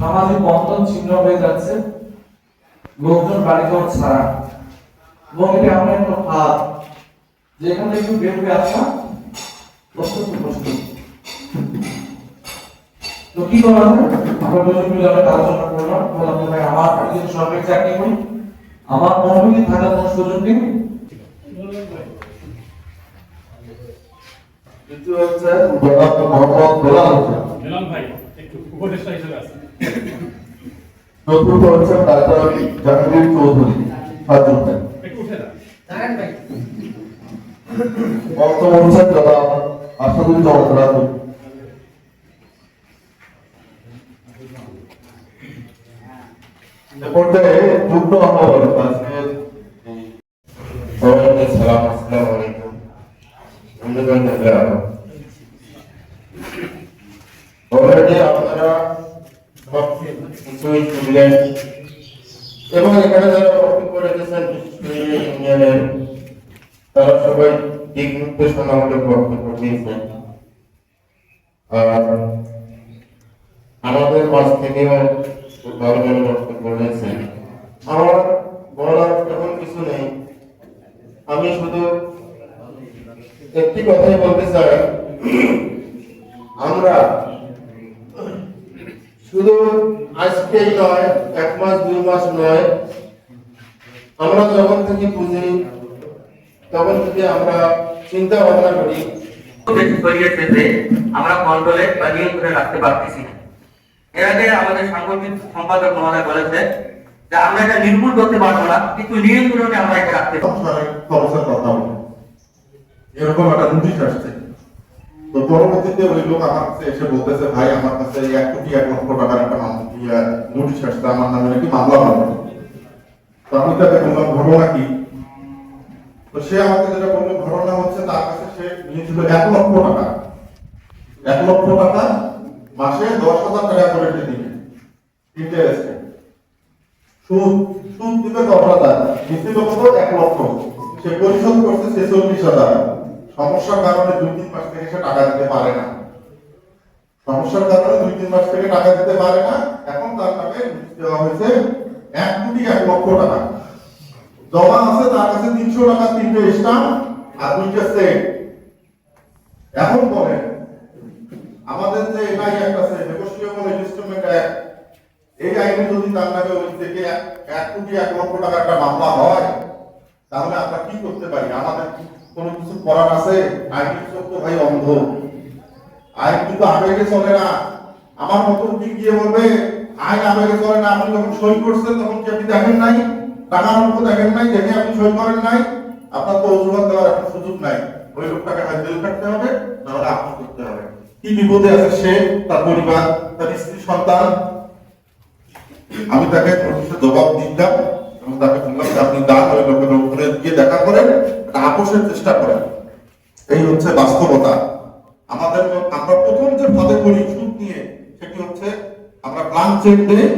সামাজিক বন্ধন ছিন্ন হয়ে যাচ্ছে। লোকজন বাড়িঘর ছাড়া। এবং এটি এমন একটা হাত যেখান থেকে একটু বের হয়ে আসা তো কি করা হবে আমরা দুজন মিলে অনেক আলোচনা করলাম বললাম যে ভাই আমার যদি সরকারি চাকরি করি আমার অনুমতি থাকার কোনো সুযোগ নেই। দ্বিতীয় হচ্ছে মোহাম্মদ গোলাম হোসেন এলাম ভাই একটু উপদেষ্টা হিসেবে আছে চতুর্থ হচ্ছে ডাক্তার জাহাঙ্গীর চৌধুরী। উঠে যান পঞ্চম হচ্ছেন জনাব আসাদুল রাজু এ পর্যায়ে যুগ্ম আহ্বায়ক এবং এখানে যারা বক্তব্য রেখেছেন ইউনিয়নের তারা সবাই দিক নির্দেশনামূলক বক্তব্য দিয়েছেন আর আমাদের মাঝ থেকেও ভালো বক্তব্য রয়েছে আমার বলার তেমন কিছু নেই। আমি শুধু একটি কথাই বলতে চাই আমরা শুধু আজকেই নয় এক মাস দুই মাস নয়। আমরা যখন থেকে বুঝি তখন থেকে আমরা চিন্তা ভাবনা করি। আমরা কন্ট্রোলে বা নিয়ন্ত্রণে রাখতে পারতেছি এর আগে আমাদের সাংগঠনিক সম্পাদক মহোদয় বলেছে যে আমরা এটা নির্মূল করতে পারব না কিন্তু নিয়ন্ত্রণে আমরা এটা রাখতে পারব। কথা এরকম একটা নোটিশ আসছে। পরবর্তীতে ওই লোক আমার কাছে এসে বলতেছে, ভাই, আমার কাছে এক কোটি এক লক্ষ টাকার একটা নোটিশ আসছে, আমার নামে নাকি মামলা হবে তো আমি তাকে বললাম, ঘটনা কি? তো সে আমাকে যেটা বলল, ঘটনা হচ্ছে তার কাছে সে নিয়েছিল এক লক্ষ টাকা। এক লক্ষ টাকা মাসে দশ হাজার টাকা করে সে দিবে। ইন্টারেস্টে সুদ সুদ দিবে দশ হাজার নিশ্চিত এক লক্ষ। সে পরিশোধ করছে সে ছেচল্লিশ হাজার। সমস্যার কারণে দুই, তিন মাস থেকে সে টাকা দিতে পারে না। সমস্যার কারণে দুই, তিন মাস থেকে টাকা দিতে পারে না। এখন তার নামে দেওয়া হয়েছে এক কোটি এক লক্ষ টাকা। জমা আছে, তার কাছে তিনশো টাকা, তিনটে স্টাম্প আর দুইটা সেট এখন বলেন, আমাদের যে এনআই অ্যাক্ট আছে নেগোসিয়েবল ইনস্ট্রুমেন্ট অ্যাক্ট এই আইনে যদি তার নামে ওই থেকে এক- কোটি এক লক্ষ টাকা একটা মামলা হয়, তাহলে আমরা কি করতে পারি? আমাদের কোনো কিছু করার আছে? ভাই অন্ধ। আইন কিন্তু আবেগে চলে না। আমার মতো কি গিয়ে বলবে? আইন আবেগে চলে না। আপনি যখন সই করছেন, তখন কি আপনি দেখেন নাই? টাকার অঙ্ক দেখেন নাই? দেখে আপনি সই করেন নাই? আপনার তো অজুহাত দেওয়ার সুযোগ নাই। ওই লোকটাকে হাত বেল কাটতে হবে, নাহলে আপনি করতে হবে। কি বিপদে আছে সে? তার পরিবার, তার স্ত্রী, সন্তান? আমি তাকে জবাব দিতাম এবং তাকে বললাম আপনি দান ওই আপোষের চেষ্টা করে। এই হচ্ছে বাস্তবতা। আমাদের আমরা প্রথম যে ফাঁদে করি সুদ নিয়ে, সেটি হচ্ছে আমরা প্লান চেক দিই